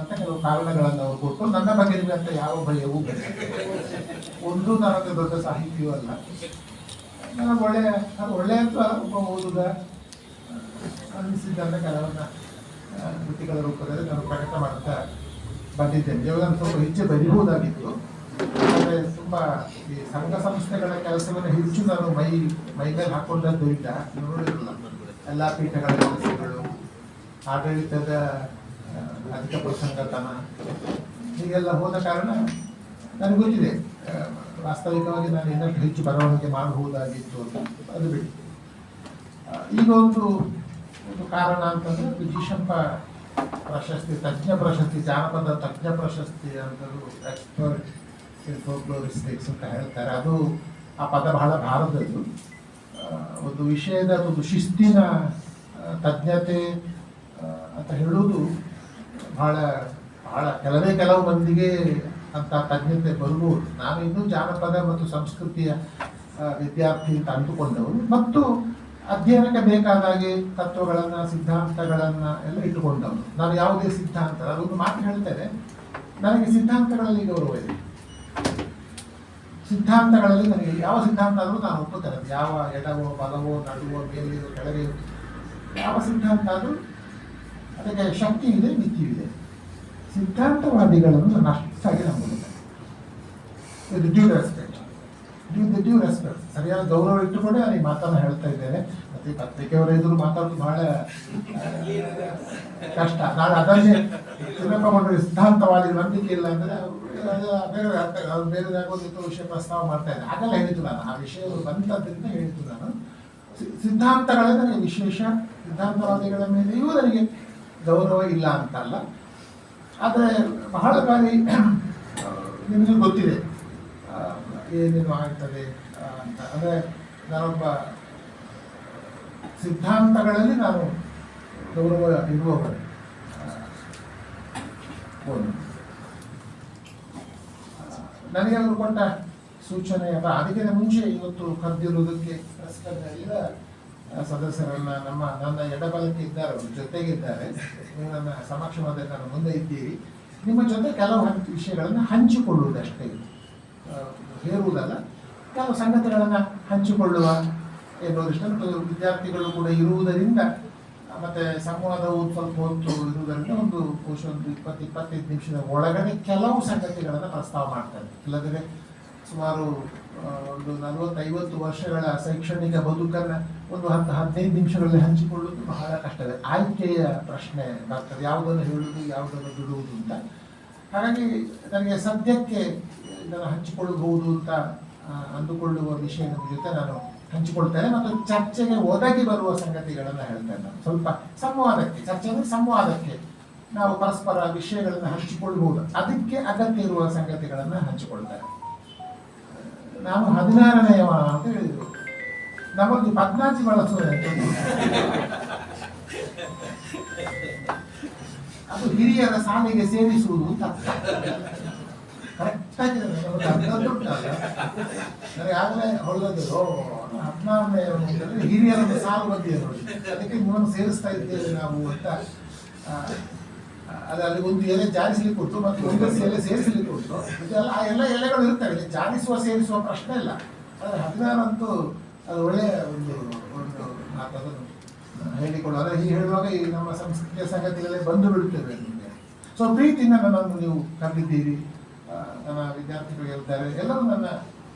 ಅಂತ ಕೆಲವು ಕಾರಣಗಳನ್ನು ಅವರು ಕೊಟ್ಟು ನನ್ನ ಬಗ್ಗೆ ಅಂತ ಯಾವ ಭಯವೂ ಒಂದು ನನಗೆ ದೊಡ್ಡ ಸಾಹಿತ್ಯವೂ ಅಲ್ಲ. ನನಗೆ ಒಳ್ಳೆಯ ನಾನು ಒಳ್ಳೆಯ ಅಂತ ಒಬ್ಬ ಓದುಗ ಅನ್ನಿಸಿದ್ದಂತ ಕೆಲವನ್ನ ಕೃತಿಗಳ ರೂಪದಲ್ಲಿ ನಾನು ಪ್ರಕಟ ಮಾಡ್ತಾ ಬಂದಿದ್ದೇನೆ. ಇವಾಗ ಸ್ವಲ್ಪ ಹೆಚ್ಚು ಬರೀಬಹುದಾಗಿತ್ತು. ಆದರೆ ತುಂಬ ಈ ಸಂಘ ಸಂಸ್ಥೆಗಳ ಕೆಲಸವನ್ನು ಹೆಚ್ಚು ನಾನು ಮೈ ಮೈ ಮೇಲೆ ಹಾಕೊಂಡದ್ದು ಇಲ್ಲ. ನೋಡಿರಲ್ಲ ಎಲ್ಲ ಪೀಠಗಳ ಕೆಲಸಗಳು, ಆಡಳಿತದ ಅಧಿಕ ಪ್ರಸಂಗತನ. ಹೀಗೆಲ್ಲ ಹೋದ ಕಾರಣ ನನಗೆ ಗೊತ್ತಿದೆ ವಾಸ್ತವಿಕವಾಗಿ ನಾನು ಇನ್ನಷ್ಟು ಹೆಚ್ಚು ಬರವಣಿಗೆ ಮಾಡಬಹುದಾಗಿತ್ತು ಅಂತ. ಅದು ಬಿಟ್ಟು ಈಗ ಒಂದು ಒಂದು ಕಾರಣ ಅಂತಂದ್ರೆ ವಿಜಿಶಂಪ ಪ್ರಶಸ್ತಿ, ತಜ್ಞ ಪ್ರಶಸ್ತಿ, ಜಾನಪದ ತಜ್ಞ ಪ್ರಶಸ್ತಿ ಅಂತಲೂ ಎಕ್ಸ್ಪರ್ಟ್ ಫೋಕ್ಲೋರಿಸ್ಟಿಕ್ಸ್ ಅಂತ ಹೇಳ್ತಾರೆ. ಅದು ಆ ಪದ ಬಹಳ ಭಾರತದ್ದು. ಒಂದು ವಿಷಯದ, ಒಂದು ಶಿಸ್ತಿನ ತಜ್ಞತೆ ಅಂತ ಹೇಳುವುದು ಬಹಳ ಬಹಳ ಕೆಲವೇ ಕೆಲವು ಮಂದಿಗೆ ಅಂತ ತಜ್ಞತೆ ಬರಬಹುದು. ನಾನು ಇನ್ನೂ ಜಾನಪದ ಮತ್ತು ಸಂಸ್ಕೃತಿಯ ವಿದ್ಯಾರ್ಥಿ ಅಂತ ಅಂದುಕೊಂಡವರು ಮತ್ತು ಅಧ್ಯಯನಕ್ಕೆ ಬೇಕಾದಾಗೆ ತತ್ವಗಳನ್ನು, ಸಿದ್ಧಾಂತಗಳನ್ನ ಎಲ್ಲ ಇಟ್ಟುಕೊಂಡವರು. ನಾನು ಯಾವುದೇ ಸಿದ್ಧಾಂತ ಅದೊಂದು ಮಾತು ಹೇಳ್ತೇನೆ. ನನಗೆ ಸಿದ್ಧಾಂತಗಳಲ್ಲಿ ಗೌರವ ಇದೆ. ಸಿದ್ಧಾಂತಗಳಲ್ಲಿ ನನಗೆ ಯಾವ ಸಿದ್ಧಾಂತ ಆದರೂ ನಾನು ಒಪ್ಪುತ್ತೇನೆ. ಯಾವ ಎಡವೋ, ಬಲವೋ, ನಡುವೋ, ಮೇಲೆಯೋ ಕೆಳಗೆ ಯಾವ ಸಿದ್ಧಾಂತ ಆದರೂ ಅದಕ್ಕೆ ಶಕ್ತಿ ಇದೆ, ಮಿತಿ ಇದೆ. ಸಿದ್ಧಾಂತವಾದಿಗಳನ್ನು ನಷ್ಟಾಗಿ ಅಷ್ಟಾಗಿ ನಂಬುವುದಿಲ್ಲ ಇದು ಡ್ಯೂ ರೆಸ್ಪೆಕ್ಟ್ ಡ್ಯೂ ರೆಸ್ಪೆಕ್ಟ್ ಸರಿಯಾದ ಗೌರವ ಇಟ್ಟುಕೊಂಡೇ ನಾನು ಈ ಮಾತನ್ನು ಹೇಳ್ತಾ ಇದ್ದೇನೆ. ಮತ್ತೆ ಪತ್ರಿಕೆಯವರ ಎದುರು ಮಾತಾಡೋದು ಬಹಳ ಕಷ್ಟ. ನಾನು ಅದನ್ನೇ ತಿಮ್ಮಪ್ಪ ಮಂಡಳಿ ಸಿದ್ಧಾಂತವಾದಿ ನಂಬಿಕೆ ಇಲ್ಲ ಅಂದರೆ ಅದು ಬೇರೆ ಅವ್ರು ಬೇರೆ ಆಗೋದಿತ್ತು ವಿಷಯ ಪ್ರಸ್ತಾವ ಮಾಡ್ತಾ ಇದ್ದಾರೆ. ಹಾಗೆಲ್ಲ ಹೇಳಿದ್ದು ನಾನು. ಆ ವಿಷಯ ಬಂದದ್ರಿಂದ ಹೇಳಿದ್ದು ನಾನು. ಸಿದ್ಧಾಂತಗಳೇ ವಿಶೇಷ ಸಿದ್ಧಾಂತವಾದಿಗಳ ಮೇಲೆಯೂ ನನಗೆ ಗೌರವ ಇಲ್ಲ ಅಂತಲ್ಲ ಆದರೆ ಬಹಳ ಬಾರಿ ನಿಮಗೂ ಗೊತ್ತಿದೆ ಏನೇನು ಆಗ್ತದೆ ಅಂತ. ಅಂದರೆ ನಾನೊಬ್ಬ ಸಿದ್ಧಾಂತಗಳಲ್ಲಿ ನಾನು ಗೌರವ ಇರುವವರು ನನಗೆ ಅವರು ಕೊಟ್ಟ ಸೂಚನೆ ಅಥವಾ ಅದಕ್ಕಿಂತ ಮುಂಚೆ ಇವತ್ತು ಕರೆದಿರುವುದಕ್ಕೆ ಎಲ್ಲ ಸದಸ್ಯರನ್ನ ನಮ್ಮ ನನ್ನ ಎಡಬಲಕ್ಕೆ ಇದ್ದಾರೆ ಜೊತೆಗಿದ್ದಾರೆ ನನ್ನ ಸಮಕ್ಷಮದಲ್ಲಿ ನಾನು ಮುಂದೆ ಇದ್ದೀರಿ. ನಿಮ್ಮ ಜೊತೆ ಕೆಲವು ವಿಷಯಗಳನ್ನು ಹಂಚಿಕೊಳ್ಳುವುದಷ್ಟೇ ಹೇರುವುದಲ್ಲ. ಕೆಲವು ಸಂಗತಿಗಳನ್ನು ಹಂಚಿಕೊಳ್ಳುವ ಎನ್ನುವುದಿಷ್ಟು ವಿದ್ಯಾರ್ಥಿಗಳು ಕೂಡ ಇರುವುದರಿಂದ, ಮತ್ತು ಸಂವಾದವು ಸ್ವಲ್ಪ ಹೊತ್ತು ಇರುವುದರಿಂದ ಒಂದು ಬಹುಶಃ ಒಂದು ಇಪ್ಪತ್ತು, ಇಪ್ಪತ್ತೈದು ನಿಮಿಷದ ಒಳಗಡೆ ಕೆಲವು ಸಂಗತಿಗಳನ್ನು ಪ್ರಸ್ತಾವ ಮಾಡ್ತಾರೆ ಇಲ್ಲದ್ರೆ ಸುಮಾರು ಒಂದು ನಲವತ್ತೈವತ್ತು ವರ್ಷಗಳ ಶೈಕ್ಷಣಿಕ ಬದುಕನ್ನು ಒಂದು ಹತ್ತು ಹದಿನೈದು ನಿಮಿಷಗಳಲ್ಲಿ ಹಂಚಿಕೊಳ್ಳುವುದು ಬಹಳ ಕಷ್ಟವೇ ಆಯ್ಕೆಯ ಪ್ರಶ್ನೆ ಬರ್ತದೆ ಯಾವುದನ್ನು ಹೇಳುವುದು, ಯಾವುದನ್ನು ಬಿಡುವುದು ಅಂತ. ಹಾಗಾಗಿ ನನಗೆ ಸದ್ಯಕ್ಕೆ ಇದನ್ನು ಹಂಚಿಕೊಳ್ಳಬಹುದು ಅಂತ ಅಂದುಕೊಳ್ಳುವ ವಿಷಯದ ಜೊತೆ ನಾನು ಹಂಚಿಕೊಳ್ತೇನೆ ಮತ್ತು ಚರ್ಚೆಗೆ ಒದಗಿ ಬರುವ ಸಂಗತಿಗಳನ್ನು ಹೇಳ್ತೇನೆ ನಾನು. ಸ್ವಲ್ಪ ಸಂವಾದಕ್ಕೆ, ಚರ್ಚೆ ಅಂದರೆ ಸಂವಾದಕ್ಕೆ ನಾವು ಪರಸ್ಪರ ವಿಷಯಗಳನ್ನು ಹಂಚಿಕೊಳ್ಳಬಹುದು. ಅದಕ್ಕೆ ಅಗತ್ಯ ಇರುವ ಸಂಗತಿಗಳನ್ನು ಹಂಚಿಕೊಳ್ತೇನೆ. ನಾನು ಹದಿನಾರನೆಯವ ಅಂತ ಹೇಳಿದರು. ನಮಗೆ ಪದ್ನಾಚಿ ಬಳಸುವುದು ಅದು ಹಿರಿಯರ ಸಾಲಿಗೆ ಸೇರಿಸುವುದು ಅಂತ. ಕರೆಕ್ಟಾಗಿ ಹದಿನಾರನೇ ಹಿರಿಯರ ಹಿರಿಯರನ್ನು ಸಾಲು ಬಂದಿದೆ ನೋಡಿ. ಅದಕ್ಕೆ ನಿಮ್ಮನ್ನು ಸೇರಿಸ್ತಾ ಇದ್ದೇವೆ ನಾವು ಅಂತ ಅದು ಅಲ್ಲಿ ಒಂದು ಎಲೆ ಜಾರಿಸಲಿಕ್ಕೆ ಕೊಟ್ಟು ಮತ್ತು ಒಂದು ಎಲೆ ಸೇರಿಸಲಿಕ್ಕೆ ಉಂಟು. ಇದೆಲ್ಲ ಆ ಎಲ್ಲ ಎಲೆಗಳು ಇರ್ತವೆ ಇಲ್ಲಿ ಜಾರಿಸುವ ಸೇರಿಸುವ ಪ್ರಶ್ನೆ ಇಲ್ಲ. ಆದರೆ ಹದಿನಾರಂತೂ ಅದು ಒಳ್ಳೆಯ ಒಂದು ಒಂದು ಮಾತನ್ನು ಹೇಳಿಕೊಳ್ಳು ಆದರೆ ಹೀಗೆ ಹೇಳುವಾಗ ಈ ನಮ್ಮ ಸಂಸ್ಕೃತಿಯ ಸಂಗತಿಗಳೇ ಬಂದು ಬಿಡುತ್ತೇವೆ ನಿಮಗೆ. ಸೊ ಪ್ರೀತಿಯಿಂದ ನನ್ನನ್ನು ನೀವು ಕರೆದಿದ್ದೀರಿ ಆ, ನನ್ನ ವಿದ್ಯಾರ್ಥಿಗಳು ಹೇಳ್ತಾರೆ ಎಲ್ಲರೂ ನನ್ನ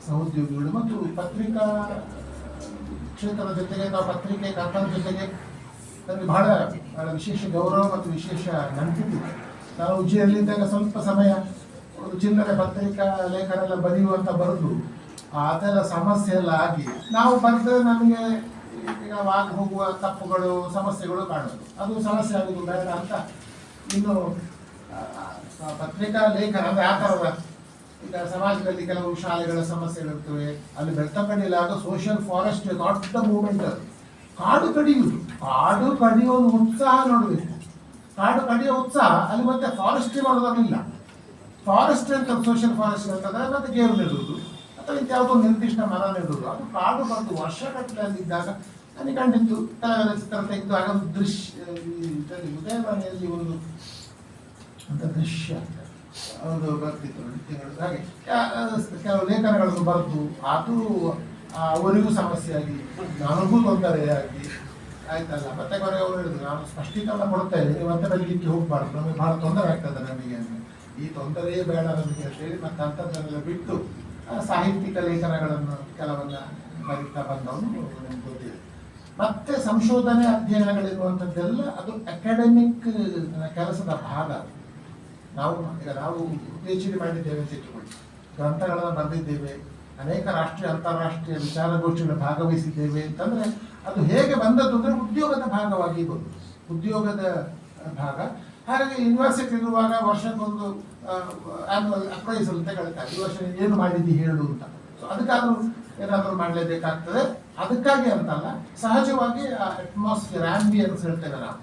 ಸಹೋದ್ಯೋಗಿಗಳು ಮತ್ತು ಪತ್ರಿಕಾ ಕ್ಷೇತ್ರದ ಜೊತೆಗೆ ನಾವು ಪತ್ರಿಕೆ ಕಥನ ಜೊತೆಗೆ ನನಗೆ ಬಹಳ ವಿಶೇಷ ಗೌರವ ಮತ್ತು ವಿಶೇಷ ನಂಬಿಕೆ. ನಾನು ಉಜ್ಜಿಯಲ್ಲಿದ್ದಾಗ ಸ್ವಲ್ಪ ಸಮಯ ಒಂದು ಪತ್ರಿಕಾ ಲೇಖನೆಲ್ಲ ಬರೆಯುವಂತ ಬರೆದು ಅದೆಲ್ಲ ಸಮಸ್ಯೆ ಎಲ್ಲ ಆಗಿ, ನಾವು ಬರೆದ್ರೆ ನಮಗೆ ಈಗ ವಾಕ್ ಹೋಗುವ ತಪ್ಪುಗಳು, ಸಮಸ್ಯೆಗಳು ಕಾಣುದು ಅದು ಸಮಸ್ಯೆ ಆಗುದು ಬೇಡ ಅಂತ ಇನ್ನು ಪತ್ರಿಕಾ ಲೇಖನ ಅಂದರೆ ಆ ಥರದ ಈಗ ಸಮಾಜದಲ್ಲಿ ಕೆಲವು ಶಾಲೆಗಳ ಸಮಸ್ಯೆಗಳಿರ್ತವೆ, ಅಲ್ಲಿ ಬೆಳ್ತಕ್ಕಂಡಿಲ್ಲ ಅದು ಸೋಷಿಯಲ್ ಫಾರೆಸ್ಟ್ ದೊಡ್ಡ ಮೂವ್ಮೆಂಟ್ ಅದು. ಕಾಡು ಕಡಿಯುವುದು. ಕಾಡು ಕಡಿಯುವ ಒಂದು ಉತ್ಸಾಹ ನೋಡಬೇಕು ಕಾಡು ಕಡಿಯೋ ಉತ್ಸಾಹ, ಅಲ್ಲಿ ಮತ್ತೆ ಫಾರೆಸ್ಟ್ರಿ ಮಾಡೋದಾಗಲಿಲ್ಲ ಫಾರೆಸ್ಟ್ ಅಂತ ಸೋಷಿಯಲ್ ಫಾರೆಸ್ಟ್ ಅಂತಂದ್ರೆ ಮತ್ತೆ ಗೇರು ನೆಡುವುದು, ಅಥವಾ ಯಾವುದೋ ನಿರ್ದಿಷ್ಟ ಮರ ನೆಡುವುದು. ಅದು ಕಾಡು ಬಂದು ಅಲ್ಲಿದ್ದಾಗ ನನಗೆ ಕಂಡಿತ್ತು ಕೆಲವೆಲ್ಲ ಚಿತ್ರ ತೆಗೆದು ಆಗ ದೃಶ್ಯ ಉದಯ ಮನೆಯಲ್ಲಿ ಒಂದು ಅಂತ ದೃಶ್ಯ ಅದು ಬರ್ತಿತ್ತು ಹಾಗೆ ಕೆಲವು ಲೇಖನಗಳನ್ನು ಬರೆದು, ಅದು ಅವರಿಗೂ ಸಮಸ್ಯೆ ಆಗಿ ನನಗೂ ತೊಂದರೆಯಾಗಿ ಆಯ್ತಲ್ಲ? ಮತ್ತೆ ಕೊನೆಗೆ ಅವರು ಹೇಳಿದ್ರು, ನಾನು ಸ್ಪಷ್ಟೀಕರಣ ಕೊಡ್ತಾ ಇದ್ದೀನಿ ಮತ್ತೆ ಬೆಳಗ್ಗೆ ಹೋಗ್ಬಾರ್ದು. ನಮಗೆ ಬಹಳ ತೊಂದರೆ ಆಗ್ತದೆ ನಮಗೆ ಈ ತೊಂದರೆಯೇ ಬೇಡ ನಮಗೆ ಅಂತ ಹೇಳಿ ಮತ್ತೆ ಅಂಥದ್ದನ್ನೆಲ್ಲ ಬಿಟ್ಟು ಸಾಹಿತ್ಯಿಕ ಲೇಖನಗಳನ್ನು ಕೆಲವನ್ನ ಬರೀತಾ ಬಂದವನು ನಮ್ಗೆ ಗೊತ್ತಿದೆ. ಮತ್ತೆ ಸಂಶೋಧನೆ ಅಧ್ಯಯನಗಳಿರುವಂಥದ್ದೆಲ್ಲ ಅದು ಅಕಾಡೆಮಿಕ್ ಕೆಲಸದ ಭಾಗ. ನಾವು, ಈಗ ನಾವು ಪಿ ಎಚ್ ಡಿ ಮಾಡಿದ್ದೇವೆ ಅಂತ ಗ್ರಂಥಗಳನ್ನು ಬರೆದಿದ್ದೇವೆ. ಅನೇಕ ರಾಷ್ಟ್ರೀಯ, ಅಂತಾರಾಷ್ಟ್ರೀಯ ವಿಚಾರಗೋಷ್ಠಿಗಳ ಭಾಗವಹಿಸಿದ್ದೇವೆ ಅಂತಂದ್ರೆ ಅದು ಹೇಗೆ ಬಂದದ್ದು ಅಂದರೆ ಉದ್ಯೋಗದ ಭಾಗವಾಗಿ ಬಂದು, ಉದ್ಯೋಗದ ಭಾಗ. ಹಾಗಾಗಿ ಯೂನಿವರ್ಸಿಟಿ ಇರುವಾಗ ವರ್ಷಕ್ಕೊಂದು ಅಪ್ರೈಸಲ್ ಅಂತ ಹೇಳ್ತಾರೆ ಈ ವರ್ಷ ಏನು ಮಾಡಿದ್ದು ಹೇಳು ಅಂತ. ಸೊ ಅದಕ್ಕಾದರೂ ಏನಾದರೂ ಮಾಡಲೇಬೇಕಾಗ್ತದೆ. ಅದಕ್ಕಾಗಿ ಅಂತಲ್ಲ, ಸಹಜವಾಗಿ ಆ ಅಟ್ಮಾಸ್ಫಿಯರ್ ಆಂಬಿಯನ್ಸ್ ಹೇಳ್ತೇವೆ ನಾವು.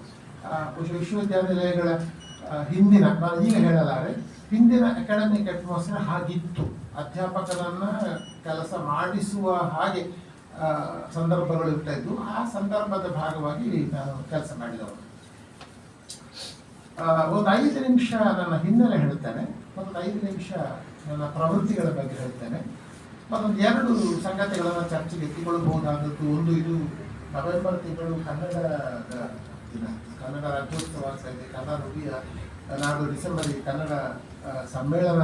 ವಿಶ್ವವಿದ್ಯಾನಿಲಯಗಳ ಹಿಂದಿನ, ನಾನು ಈಗ ಹೇಳಲಾರೆ, ಹಿಂದಿನ ಅಕಾಡೆಮಿಕ್ ಅಟ್ಮಾಸ್ಫಿಯರ್ ಹಾಗಿತ್ತು. ಅಧ್ಯಾಪಕರನ್ನ ಕೆಲಸ ಮಾಡಿಸುವ ಹಾಗೆ ಸಂದರ್ಭಗಳು ಇರ್ತಾ ಇದ್ವು. ಆ ಸಂದರ್ಭದ ಭಾಗವಾಗಿ ನಾನು ಕೆಲಸ ಮಾಡಿದವರು ಒಂದು ಐದು ನಿಮಿಷ ನನ್ನ ಹಿನ್ನೆಲೆ ಹೇಳ್ತೇನೆ ಒಂದು ಐದು ನಿಮಿಷ ನನ್ನ ಪ್ರವೃತ್ತಿಗಳ ಬಗ್ಗೆ ಹೇಳ್ತೇನೆ ಮತ್ತೊಂದು ಎರಡು ಸಂಗತಿಗಳನ್ನು ಚರ್ಚೆಗೆ ಎತ್ತಿಕೊಳ್ಳಬಹುದಾದದ್ದು. ಒಂದು ಇದು ನವೆಂಬರ್ ತಿಂಗಳು ಕನ್ನಡದ ದಿನ. ಕನ್ನಡ ರಾಜ್ಯೋತ್ಸವ ಆಗ್ತಾ ಇದೆ. ಕನ್ನಡ ನುಡಿಯ ನಾಡು ಡಿಸೆಂಬರ್ ಕನ್ನಡ ಸಮ್ಮೇಳನ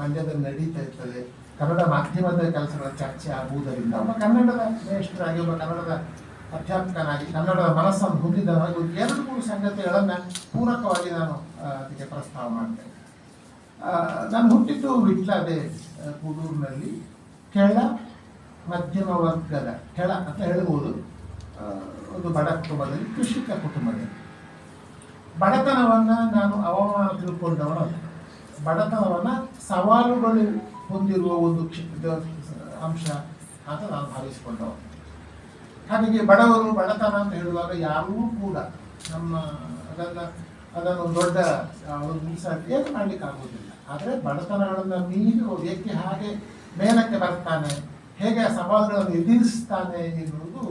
ಮಂಡ್ಯದಲ್ಲಿ ನಡೀತಾ ಇರ್ತದೆ. ಕನ್ನಡ ಮಾಧ್ಯಮದ ಕೆಲಸಗಳ ಚರ್ಚೆ ಆಗುವುದರಿಂದ. ಒಬ್ಬ ಕನ್ನಡದ ಶ್ರೇಷ್ಠರಾಗಿ ಒಬ್ಬ ಕನ್ನಡದ ಅಧ್ಯಾಪಕನಾಗಿ ಕನ್ನಡದ ಮನಸ್ಸನ್ನು ಹೊಂದಿದವನಾಗಿ ಒಂದು ಎರಡು ಮೂರು ಸಂಗತಿಗಳನ್ನು ಪೂರಕವಾಗಿ ನಾನು ಅದಕ್ಕೆ ಪ್ರಸ್ತಾವ ಮಾಡಿದೆ ನಾನು ಹುಟ್ಟಿದ್ದು ವಿಟ್ಲಾದೆ ಆ, ಕೂಡೂರಿನಲ್ಲಿ. ಕೆಳ ಮಧ್ಯಮ ವರ್ಗದ ಕೆಳ ಅಂತ ಹೇಳ್ಬೋದು. ಒಂದು ಬಡ ಕುಟುಂಬದಲ್ಲಿ ಕೃಷಿಕ ಕುಟುಂಬದಲ್ಲಿ. ಬಡತನವನ್ನು ನಾನು ಅವಮಾನ ತಿಳ್ಕೊಂಡವನಲ್ಲ. ಬಡತನವನ್ನ ಸವಾಲುಗಳು ಹೊಂದಿರುವ ಒಂದು ಅಂಶ ಅಂತ ನಾನು ಭಾವಿಸಿಕೊಂಡವ. ಹಾಗಾಗಿ ಬಡವರು ಬಡತನ ಅಂತ ಹೇಳುವಾಗ ಯಾರೂ ಕೂಡ ನಮ್ಮ ಅದನ್ನ, ಅದನ್ನು ದೊಡ್ಡ ಒಂದು ಮೀಸಲಾತಿ ಏನು ಮಾಡ್ಲಿಕ್ಕೆ ಆಗುವುದಿಲ್ಲ. ಆದರೆ ಬಡತನಗಳನ್ನು ಮೀರಿ ವ್ಯಕ್ತಿ ಹಾಗೆ ಮೇಲಕ್ಕೆ ಬರ್ತಾನೆ, ಹೇಗೆ ಸವಾಲುಗಳನ್ನು ಎದುರಿಸ್ತಾನೆ ಎನ್ನುವುದು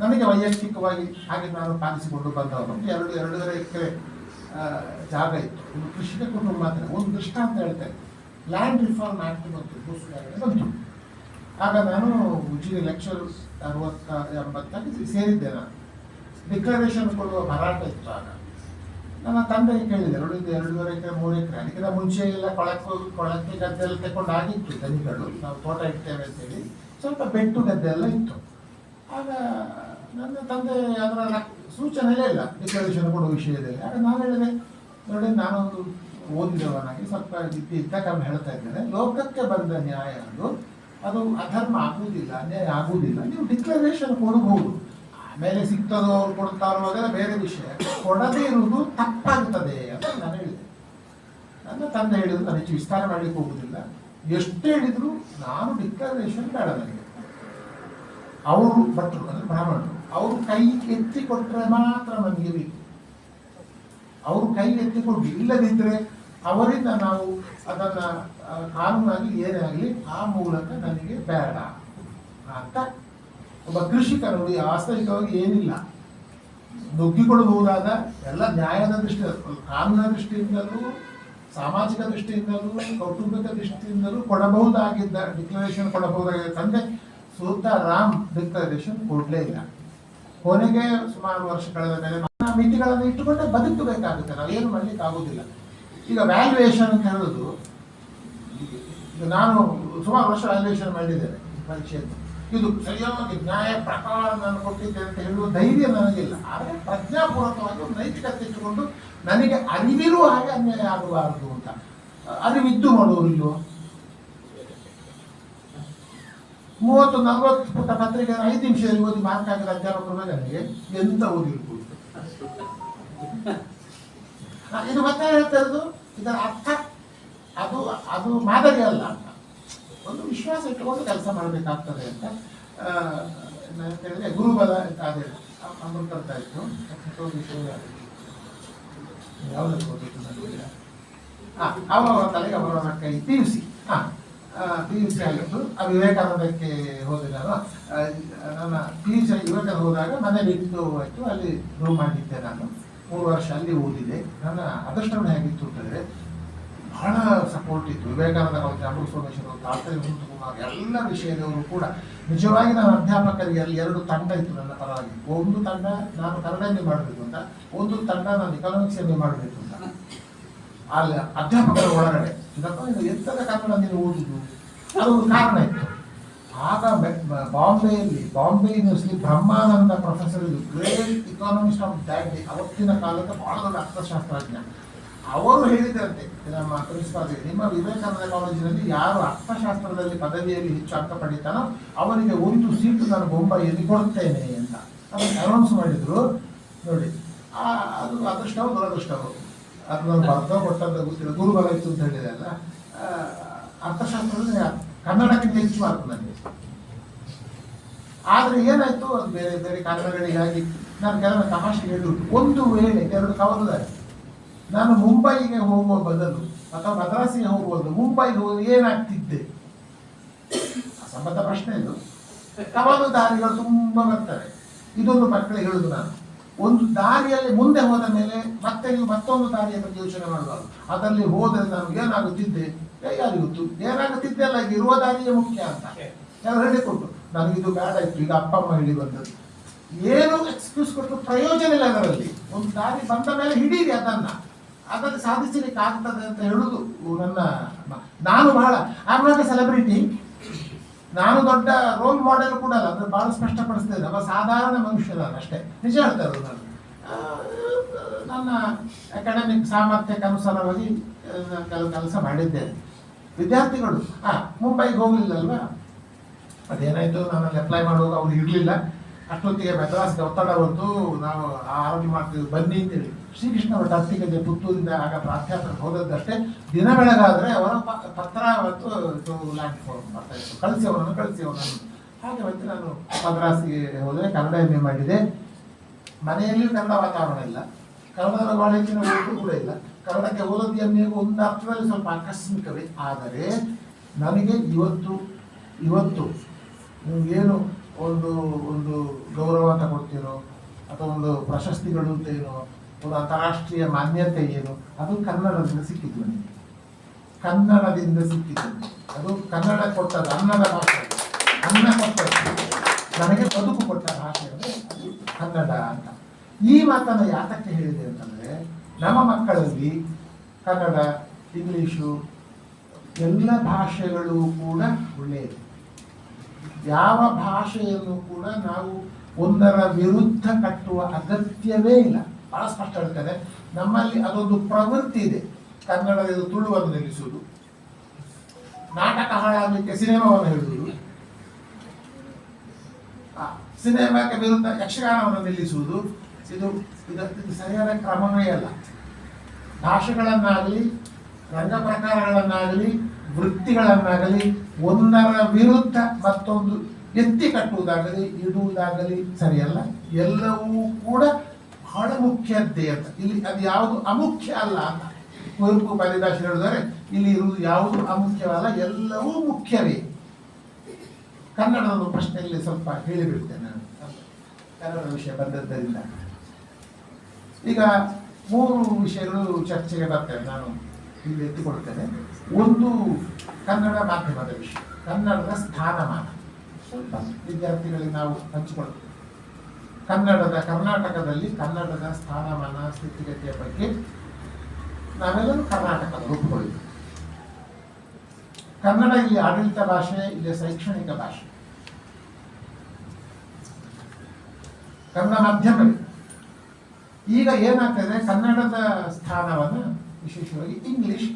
ನನಗೆ ವೈಯಕ್ತಿಕವಾಗಿ ಹಾಗೆ ನಾನು ಪಾಲಿಸಿಕೊಂಡು ಬಂದವರು ಎರಡು, ಎರಡೂವರೆ ಎಕರೆ ಜಾಗ ಇತ್ತು. ಕೃಷಿಗೆ ಕೃಷಿಕ ಕುಟುಂಬ ಮಾತ್ರ. ಒಂದು ದೃಷ್ಟಾಂತ ಹೇಳ್ತೇನೆ ಲ್ಯಾಂಡ್ ರಿಫಾರ್ಮ್ ಆ್ಯಕ್ಟ್ ಬಂತು ಭೂಸುಧಾರಣೆ ಬಂತು. ಆಗ ನಾನು ಉಜಿರೆ ಲೆಕ್ಚರ್ಸ್ ಅರವತ್ತ ಎಂಬತ್ತಾಗಿ ಸೇರಿದ್ದೆ ನಾನು. ಡಿಕ್ಲರೇಷನ್ ಕೊಡುವ ಭರಾಟ ಇತ್ತು ಆಗ. ನನ್ನ ತಂದೆಗೆ ಕೇಳಿದೆ, ಎರಡು, ಎರಡೂವರೆ ಎಕರೆ, ಮೂರು ಎಕರೆ. ಅದಕ್ಕಿಂತ ಮುಂಚೆ ಎಲ್ಲ ಕೊಳಕು, ಕೊಳಕ್ಕೆ ಗದ್ದೆ ಎಲ್ಲ ತಗೊಂಡು ಆಗಿತ್ತು ದನಿಗಳು. ನಾವು ತೋಟ ಇಡ್ತೇವೆ ಅಂತೇಳಿ. ಸ್ವಲ್ಪ ಬೆಟ್ಟು ಗದ್ದೆ ಎಲ್ಲ ಇತ್ತು. ಆಗ ನನ್ನ ತಂದೆ ಅದರ ಸೂಚನೆಯೇ ಇಲ್ಲ. ಡಿಕ್ಲರೇಷನ್ ಕೊಡೋ ವಿಷಯದಲ್ಲಿ ಆಗ ನಾನು ಹೇಳಿದೆ ನೋಡಿ ನಾನೊಂದು ಓದಿದವನಾಗಿ ಸ್ವಲ್ಪ ಇದ್ದ ಕಾರಣ ಹೇಳ್ತಾ ಇದ್ದೇನೆ. ಲೋಕಕ್ಕೆ ಬಂದ ನ್ಯಾಯ ಅದು. ಅದು ಅಧರ್ಮ ಆಗುವುದಿಲ್ಲ, ಅನ್ಯಾಯ ಆಗುವುದಿಲ್ಲ. ನೀವು ಡಿಕ್ಲರೇಷನ್ ಕೊಡಬಹುದು. ಆಮೇಲೆ ಸಿಗ್ತದೋ ಅವ್ರು ಕೊಡ್ತಾರೋ ಅದೆಲ್ಲ ಬೇರೆ ವಿಷಯ. ಕೊಡದೇ ಇರುವುದು ತಪ್ಪಾಗ್ತದೆ ಅಂತ ನಾನು ಹೇಳಿದೆ. ನನ್ನ ತಂದೆ ಹೇಳಿದ್ರು, ನಾನು ಹೆಚ್ಚು ವಿಸ್ತಾರ ಮಾಡಲಿಕ್ಕೆ ಹೋಗುವುದಿಲ್ಲ. ಎಷ್ಟು ಹೇಳಿದ್ರು, ನಾನು ಡಿಕ್ಲರೇಷನ್ ಬೇಡ ನನಗೆ. ಅವರು ಭಟ್ರು, ಅಂದರೆ ಬ್ರಾಹ್ಮಣರು. ಅವರು ಕೈ ಎತ್ತಿ ಕೊಟ್ಟರೆ ಮಾತ್ರ ನಮಗೆ ಬೇಕು. ಅವರು ಕೈ ಎತ್ತಿಕೊಂಡು ಇಲ್ಲದಿದ್ದರೆ ಅವರಿಂದ ನಾವು ಅದನ್ನ ಕಾನೂನಾಗಿ ಏನೇ ಆಗಲಿ ಆ ಮೂಲಕ ನನಗೆ ಬೇಡ ಅಂತ ಒಬ್ಬ ಕೃಷಿಕರು ವಾಸ್ತವಿಕವಾಗಿ ಏನಿಲ್ಲ. ನುಗ್ಗಿಕೊಳ್ಳಬಹುದಾದ ಎಲ್ಲ ನ್ಯಾಯದ ದೃಷ್ಟಿ ಕಾನೂನ ದೃಷ್ಟಿಯಿಂದಲೂ, ಸಾಮಾಜಿಕ ದೃಷ್ಟಿಯಿಂದಲೂ, ಕೌಟುಂಬಿಕ ದೃಷ್ಟಿಯಿಂದಲೂ ಕೊಡಬಹುದಾಗಿದ್ದ ಡಿಕ್ಲರೇಷನ್ ಕೊಡಬಹುದಾಗಿದ್ದ ತಂದೆ ಸೂತ ರಾಮ್ ಡಿಕ್ಲರೇಷನ್ ಕೊಡಲೇ ಇಲ್ಲ. ಕೊನೆಗೆ ಸುಮಾರು ವರ್ಷ ಕಳೆದ ಮೇಲೆ ಆ ಮಿತಿಗಳನ್ನು ಇಟ್ಟುಕೊಂಡೆ ಬದುಕಬೇಕಾಗುತ್ತೆ ನಾವೇನು ಮಾಡ್ಲಿಕ್ಕೆ ಆಗುದಿಲ್ಲ ಈಗ ವ್ಯಾಲ್ಯೂಯೇಷನ್ ಅಂತ ಹೇಳೋದು ನಾನು ಸುಮಾರು ವರ್ಷ ವ್ಯಾಲ್ಯೂಯೇಷನ್ ಮಾಡಿದ್ದೇನೆ ಪರೀಕ್ಷೆ ಪರೀಕ್ಷೆಯನ್ನು ಇದು ಸರಿಯಾಗಿ ನ್ಯಾಯ ಪ್ರಕಾರ ನಾನು ಕೊಟ್ಟಿದ್ದೆ ಅಂತ ಹೇಳುವ ಧೈರ್ಯ ನನಗಿಲ್ಲ. ಆದರೆ ಪ್ರಜ್ಞಾಪೂರ್ವಕವಾಗಿ ನೈತಿಕತೆ ಇಟ್ಟುಕೊಂಡು ನನಗೆ ಅರಿವಿರುವ ಹಾಗೆ ಅನ್ಯಾಯ ಆಗಬಾರದು ಅಂತ. ಅರಿವಿದ್ದು ಮಾಡುವುದಿಲ್ವೋ ಮೂವತ್ತು, ನಲವತ್ತು ಪುಟ ಪತ್ರಿಕೆ ಐದು ನಿಮಿಷದಲ್ಲಿ ಓದಿ ಮಾರ್ಕ್ ಆಗಿರೋ ಅಧ್ಯಾಪಕರು ನನಗೆ ಎಂತ ಓದಿರ್ಬೋದು? ಇದು ಮತ್ತೆ ಹೇಳ್ತಾ ಇರೋದು, ಇದರ ಅರ್ಥ ಅದು ಅದು ಮಾದರಿ ಅಲ್ಲ ಅಂತ. ಒಂದು ವಿಶ್ವಾಸ ಇಟ್ಟುಕೊಂಡು ಕೆಲಸ ಮಾಡಬೇಕಾಗ್ತದೆ ಅಂತ ಹೇಳಿದ್ರೆ ಗುರುಬಲ ಅಂತ ಅದೇ ಅ- ಅಮೃತ ಅಂತ ಇತ್ತು. ಯಾವುದಕ್ಕೆ ಹಾಂ, ಅವರವರ ತಲೆಗೆ ಅವರವರ ಕೈ ತೀರಿಸಿ ಹಾಂ. ಪಿ ಯು ಸಿ ಆಗಿತ್ತು ಆ ವಿವೇಕಾನಂದಕ್ಕೆ ಹೋದೆ ನಾನು ನನ್ನ ಪಿ ಯು ಸಿ ವಿವೇಕಾನಂದ ಹೋದಾಗ ಮನೆ ಬಿಟ್ಟು ಆಯಿತು ಅಲ್ಲಿ ರೂಮ್ ಮಾಡಿದ್ದೆ ನಾನು. ಮೂರು ವರ್ಷ ಅಲ್ಲಿ ಓದಿದೆ. ನನ್ನ ಅದೃಷ್ಟವನ್ನು ಹೇಗಿತ್ತು ಅಂತಂದರೆ, ಬಹಳ ಸಪೋರ್ಟ್ ಇತ್ತು. ವಿವೇಕಾನಂದ ಕಾಲೇಜ್ ಅಮೃತ ಸೋಮೇಶ್ವರ ತಾತ್ರಿ ಕುಮಾರ್ ಎಲ್ಲ ವಿಷಯದವರು ಕೂಡ, ನಿಜವಾಗಿ ನಾನು ಅಧ್ಯಾಪಕರಿಗೆ ಅಲ್ಲಿ ಎರಡು ತಂಡ ಇತ್ತು ನನ್ನ ಪರವಾಗಿ. ಒಂದು ತಂಡ ನಾನು ಕನ್ನಡ ಎಂ ಮಾಡಬೇಕು ಅಂತ, ಒಂದು ತಂಡ ನಾನು ಎಕನಾಮಿಕ್ಸ್ ಎಂ ಮಾಡಬೇಕು ಅಂತ. ಅಲ್ಲಿ ಅಧ್ಯಾಪಕರ ಒಳಗಡೆ. ಎಂಥದ ಕನ್ನಡ ನೀನು ಓದಿದ್ದು. ಅದೊಂದು ಕಾರಣ ಇತ್ತು. ಆಗ ಬಾಂಬೆಯಲ್ಲಿ, ಬಾಂಬೆ ಯೂನಿವರ್ಸಿಟಿ ಬ್ರಹ್ಮಾನಂದ ಪ್ರೊಫೆಸರ್ ಇದು great economist of that day ಅವತ್ತಿನ ಕಾಲದ ಬಹಳ ದೊಡ್ಡ ಅರ್ಥಶಾಸ್ತ್ರಜ್ಞ. ಅವರು ಹೇಳಿದಂತೆ ನಮ್ಮ ಪ್ರಿನ್ಸಿಪಾಲ್ ನಿಮ್ಮ ವಿವೇಕಾನಂದ ಕಾಲೇಜಿನಲ್ಲಿ ಯಾರು ಅರ್ಥಶಾಸ್ತ್ರದಲ್ಲಿ ಪದವಿಯಲ್ಲಿ ಹೆಚ್ಚು ಅರ್ಥ ಪಡಿತಾನೋ ಅವರಿಗೆ ಒಂದು ಸೀಟು ನಾನು ಬೊಂಬಾಯಿಯಲ್ಲಿ ಕೊಡ್ತೇನೆ ಅಂತ. ಅನೌನ್ಸ್ ಮಾಡಿದ್ರು. ನೋಡಿ ಅದು ಅದೃಷ್ಟವೋ ದುರದೃಷ್ಟವೋ ಅದು ಅರ್ಥ ಕೊಟ್ಟಂತ ಗೊತ್ತಿಲ್ಲ ಗುರುಬಲ ಇತ್ತು ಅಂತ ಹೇಳಿದೆ ಅಲ್ಲ. ಆ, ಅರ್ಥಶಾಸ್ತ್ರದಲ್ಲಿ ಕನ್ನಡಕ್ಕಿಂತ ಹೆಚ್ಚು ಮಾರ್ಕ್ ನನಗೆ ಆದ್ರೆ ಏನಾಯ್ತು ಅದು ಬೇರೆ ಬೇರೆ ಕಾರಣಗಳಿಗಾಗಿ ನಾನು ಕೆಲವು ತಮಾಷೆ ಹೇಳಿ ಒಂದು ವೇಳೆ ಎರಡು ಕವಲುದಾರೆ ನಾನು ಮುಂಬೈಗೆ ಹೋಗುವ ಬದಲು ಅಥವಾ ಮದ್ರಾಸಿಗೆ ಹೋಗುವ ಬದಲು ಮುಂಬೈಗೆ ಹೋಗಿ ಏನಾಗ್ತಿದ್ದೆ? ಸಂಬಂಧ ಪ್ರಶ್ನೆ ಇದು. ಕವಲುದಾರಿಗಳು ತುಂಬಾ ಬರ್ತವೆ. ಇದೊಂದು ಮಕ್ಕಳಿಗೆ ಹೇಳುದು ನಾನು. ಒಂದು ದಾರಿಯಲ್ಲಿ ಮುಂದೆ ಹೋದ ಮೇಲೆ ಮತ್ತೆ ನೀವು ಮತ್ತೊಂದು ದಾರಿಯ ಬಗ್ಗೆ ಯೋಚನೆ ಮಾಡಬಾರ್ದು ಅದರಲ್ಲಿ ಹೋದರೆ ನಾನು ಏನಾಗುತ್ತಿದ್ದೆ? ಗೊತ್ತು ಏನಾಗುತ್ತಿದ್ದೆ ಅಲ್ಲ? ಈಗ ಇರುವ ದಾರಿಯೇ ಮುಖ್ಯ ಅಂತ. ಯಾರು ಹೇಳಿಕೊಟ್ಟು? ನನಗಿದು ಬೇಡ ಇತ್ತು. ಈಗ ಅಪ್ಪ ಅಮ್ಮ ಹೇಳಿ ಬಂದದ್ದು ಏನು ಎಕ್ಸ್ಕ್ಯೂಸ್ ಕೊಟ್ಟು ಪ್ರಯೋಜನ ಇಲ್ಲ ಅದರಲ್ಲಿ ಒಂದು ದಾರಿ ಬಂದ ಮೇಲೆ ಹಿಡೀರಿ ಅದನ್ನ. ಅದನ್ನು ಸಾಧಿಸಲಿಕ್ಕೆ ಆಗ್ತದೆ ಅಂತ ಹೇಳುದು ನನ್ನ ನಾನು ಬಹಳ ಆಮೇಲೆ ಸೆಲೆಬ್ರಿಟಿ ನಾನು ದೊಡ್ಡ ರೋಲ್ ಮಾಡೆಲ್ ಕೂಡ ಅಲ್ಲ, ಅಂದ್ರೆ ಬಹಳ ಸ್ಪಷ್ಟಪಡಿಸ್ತೇನೆ ನಮ್ಮ ಸಾಧಾರಣ ಮನುಷ್ಯರ ಅಷ್ಟೇ. ನಿಜ ಹೇಳ್ತಾ ಇರೋದು ನಾನು. ನನ್ನ ಅಕಾಡೆಮಿಕ್ ಸಾಮರ್ಥ್ಯಕ್ಕೆ ಅನುಸಾರವಾಗಿ ಕೆಲಸ ಮಾಡಿದ್ದೇನೆ ವಿದ್ಯಾರ್ಥಿಗಳು ಹಾಂ ಮುಂಬೈಗೆ ಹೋಗ್ಲಿಲ್ಲಲ್ವಾ? ಅದೇನಾಯ್ತು? ನಾನು ಅಪ್ಲೈ ಮಾಡುವಾಗ ಅವ್ರು ಇರಲಿಲ್ಲ. ಅಷ್ಟೊತ್ತಿಗೆ ಮೆದ್ರಾಸ್ಗೆ ಒತ್ತಡ ಬಂತು. ನಾವು ಆರೋಗ್ಯ ಮಾಡ್ತೀವಿ ಬನ್ನಿ ಅಂತೇಳಿ. ಶ್ರೀಕೃಷ್ಣ ಅವರ ಅತ್ತಿಗೆ ಪುತ್ತೂರಿಂದ ಆಗ ಪ್ರಾಧ್ಯಾಪಕ ಹೋದದ್ದಷ್ಟೇ, ದಿನ ಬೆಳಗಾದ್ರೆ ಅವರ ಪತ್ರ ಇದು ಲ್ಯಾಂಡ್ ಬರ್ತಾ ಇತ್ತು ಕಳಿಸಿ ಅವನನ್ನು ಕಳಿಸಿ ಅವನನ್ನು. ಹಾಗೆ ಮತ್ತೆ ನಾನು ಮದ್ರಾಸಿಗೆ ಹೋದರೆ ಕನ್ನಡ ಎಮ್ಮೆ ಮಾಡಿದೆ. ಮನೆಯಲ್ಲಿಯೂ ಕನ್ನಡ ವಾತಾವರಣ ಇಲ್ಲ. ಕನ್ನಡದ ಕಾಲೇಜಿನ ಓದು ಕೂಡ ಇಲ್ಲ. ಕನ್ನಡಕ್ಕೆ ಓದೋದು ಎಂ ಎಗೂ ಒಂದು ಅರ್ಥದಲ್ಲಿ ಸ್ವಲ್ಪ ಆಕಸ್ಮಿಕವೇ. ಆದರೆ ನನಗೆ ಇವತ್ತು ಇವತ್ತು ನಿಮಗೇನು ಒಂದು ಒಂದು ಗೌರವ ಅಂತ ಕೊಡ್ತೀರೋ, ಅಥವಾ ಒಂದು ಪ್ರಶಸ್ತಿಗಳು ಅಂತ ಏನೋ ಒಂದು ಅಂತಾರಾಷ್ಟ್ರೀಯ ಮಾನ್ಯತೆ ಏನು? ಅದು ಕನ್ನಡದಿಂದ ಸಿಕ್ಕಿತು ನನಗೆ ಕನ್ನಡದಿಂದ ಸಿಕ್ಕಿತು ಅದು ಕನ್ನಡ ಕೊಟ್ಟದ್ದು ಅನ್ನದ ಭಾಷೆ. ಅನ್ನ ಕೊಟ್ಟದ್ದು. ನನಗೆ ಬದುಕು ಕೊಟ್ಟ ಭಾಷೆ ಅಂದರೆ ಅದು. ಕನ್ನಡ ಅಂತ. ಈ ಮಾತನ್ನು ಯಾತಕ್ಕೆ ಹೇಳಿದೆ ಅಂತಂದರೆ, ನಮ್ಮ ಮಕ್ಕಳಲ್ಲಿ ಕನ್ನಡ, ಇಂಗ್ಲೀಷು ಎಲ್ಲ ಭಾಷೆಗಳು ಕೂಡ ಒಳ್ಳೆಯದು. ಯಾವ ಭಾಷೆಯನ್ನು ಕೂಡ ನಾವು ಒಂದರ ವಿರುದ್ಧ ಕಟ್ಟುವ ಅಗತ್ಯವೇ ಇಲ್ಲ. ಬಹಳ ಸ್ಪಷ್ಟ ಹೇಳ್ತೇನೆ. ನಮ್ಮಲ್ಲಿ ಅದೊಂದು ಪ್ರವೃತ್ತಿ ಇದೆ. ಕನ್ನಡದ ತುಳುವನ್ನು ನಿಲ್ಲಿಸುವುದು ನಾಟಕ ಹಾಳಾಗಲಿಕ್ಕೆ ಸಿನಿಮಾವನ್ನು ಹೇಳುವುದು. ಸಿನಿಮಾಕ್ಕೆ ವಿರುದ್ಧ ಯಕ್ಷಗಾನವನ್ನು ನಿಲ್ಲಿಸುವುದು. ಇದು ಇದಕ್ಕೆ ಇದು ಸರಿಯಾದ ಕ್ರಮವೇ ಅಲ್ಲ. ಭಾಷೆಗಳನ್ನಾಗಲಿ, ರಂಗ ಪ್ರಕಾರಗಳನ್ನಾಗಲಿ, ವೃತ್ತಿಗಳನ್ನಾಗಲಿ, ಒಂದರ ವಿರುದ್ಧ ಮತ್ತೊಂದು ಎತ್ತಿ ಕಟ್ಟುವುದಾಗಲಿ, ಇಡುವುದಾಗಲಿ ಸರಿಯಲ್ಲ. ಎಲ್ಲವೂ ಕೂಡ ಬಹಳ ಮುಖ್ಯದ್ದೇ ಅಂತ. ಇಲ್ಲಿ ಅದು ಯಾವುದು ಅಮುಖ್ಯ ಅಲ್ಲ ಅಂತ. ಕುವೆಂಪು ಪರಿಭಾಷೆ ಹೇಳಿದರೆ ಇಲ್ಲಿ ಇರುವುದು ಯಾವುದು ಅಮುಖ್ಯವಲ್ಲ, ಎಲ್ಲವೂ ಮುಖ್ಯವೇ. ಕನ್ನಡದ ಪ್ರಶ್ನೆಯಲ್ಲಿ ಸ್ವಲ್ಪ ಹೇಳಿಬಿಡ್ತೇನೆ ನಾನು. ಕನ್ನಡ ವಿಷಯ ಬಂದದ್ದರಿಂದ. ಈಗ ಮೂರು ವಿಷಯಗಳು ಚರ್ಚೆಗೆ ಬರ್ತೇವೆ, ನಾನು ಇಲ್ಲಿ ಎತ್ತಿಕೊಡ್ತೇನೆ. ಒಂದು ಕನ್ನಡ ಮಾಧ್ಯಮದ ವಿಷಯ, ಕನ್ನಡದ ಸ್ಥಾನಮಾನ. ಸ್ವಲ್ಪ ವಿದ್ಯಾರ್ಥಿಗಳಿಗೆ ನಾವು ಹಂಚಿಕೊಳ್ತೇವೆ. ಕನ್ನಡದ, ಕರ್ನಾಟಕದಲ್ಲಿ ಕನ್ನಡದ ಸ್ಥಾನಮಾನ, ಸ್ಥಿತಿಗತಿಯ ಬಗ್ಗೆ ನಾವೆಲ್ಲರೂ ಕರ್ನಾಟಕದ ಒಪ್ಪಿಕೊಳ್ಳಿ ಕನ್ನಡ ಇಲ್ಲಿ ಆಡಳಿತ ಭಾಷೆ, ಇಲ್ಲಿ ಶೈಕ್ಷಣಿಕ ಭಾಷೆ. ಕನ್ನಡ ಮಾಧ್ಯಮ ಈಗ ಏನಾಗ್ತದೆ? ಕನ್ನಡದ ಸ್ಥಾನವನ್ನು ವಿಶೇಷವಾಗಿ ಇಂಗ್ಲಿಷ್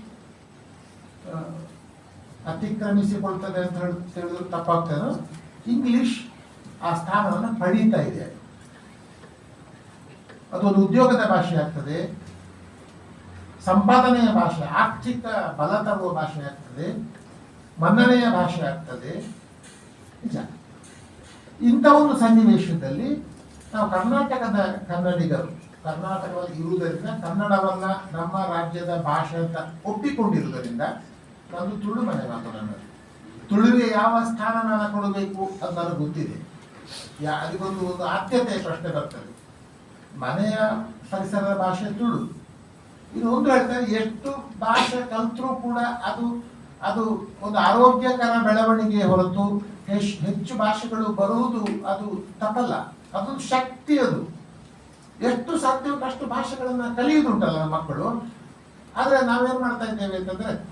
ಅತಿಕ್ರಮಿಸಿಕೊಳ್ತದೆ ಅಂತ ಹೇಳಿ ಹೇಳಿದ್ರು ತಪ್ಪಾಗ್ತದೆ. ಇಂಗ್ಲಿಷ್ ಆ ಸ್ಥಾನವನ್ನು ಪಡೀತಾ ಇದೆ. ಅದೊಂದು ಉದ್ಯೋಗದ ಭಾಷೆ ಆಗ್ತದೆ. ಸಂಪಾದನೆಯ ಭಾಷೆ, ಆರ್ಥಿಕ ಬಲ ತರುವ ಭಾಷೆ ಆಗ್ತದೆ. ಮನ್ನಣೆಯ ಭಾಷೆ ಆಗ್ತದೆ. ನಿಜ. ಇಂಥ ಒಂದು ಸನ್ನಿವೇಶದಲ್ಲಿ ನಾವು ಕರ್ನಾಟಕದ ಕನ್ನಡಿಗರು, ಕರ್ನಾಟಕದಲ್ಲಿ ಇರುವುದರಿಂದ ಕನ್ನಡವನ್ನ ನಮ್ಮ ರಾಜ್ಯದ ಭಾಷೆ ಅಂತ ಒಪ್ಪಿಕೊಂಡಿರುವುದರಿಂದ ನಾನು ತುಳು ಮನೆ ಮಾತು ನನ್ನದು. ತುಳುವಿಗೆ ಯಾವ ಸ್ಥಾನಮಾನ ಕೊಡಬೇಕು ಅಂತ ನನಗೆ ಗೊತ್ತಿದೆ. ಯಾ ಅದಕ್ಕೊಂದು ಒಂದು ಆದ್ಯತೆಯ ಪ್ರಶ್ನೆ ಬರ್ತದೆ. ಮನೆಯ ಪರಿಸರದ ಭಾಷೆ ತುಳು. ಇದು ಒಂದು ಹೇಳ್ತಾರೆ ಎಷ್ಟು ಭಾಷೆ ಕಲ್ತರೂ ಕೂಡ ಅದು ಅದು ಒಂದು ಆರೋಗ್ಯಕರ ಬೆಳವಣಿಗೆ ಹೊರತು ಹೆಚ್ಚು ಭಾಷೆಗಳು ಬರುವುದು ಅದು ತಪ್ಪಲ್ಲ. ಅದೊಂದು ಶಕ್ತಿ ಅದು. ಎಷ್ಟು ಸಾಧ್ಯವೋ ಅಷ್ಟು ಭಾಷೆಗಳನ್ನ ಕಲಿಯುವುದುಂಟಲ್ಲ ನಮ್ಮ ಮಕ್ಕಳು. ಆದರೆ ನಾವೇನು ಮಾಡ್ತಾ ಇದ್ದೇವೆ ಅಂತಂದ್ರೆ,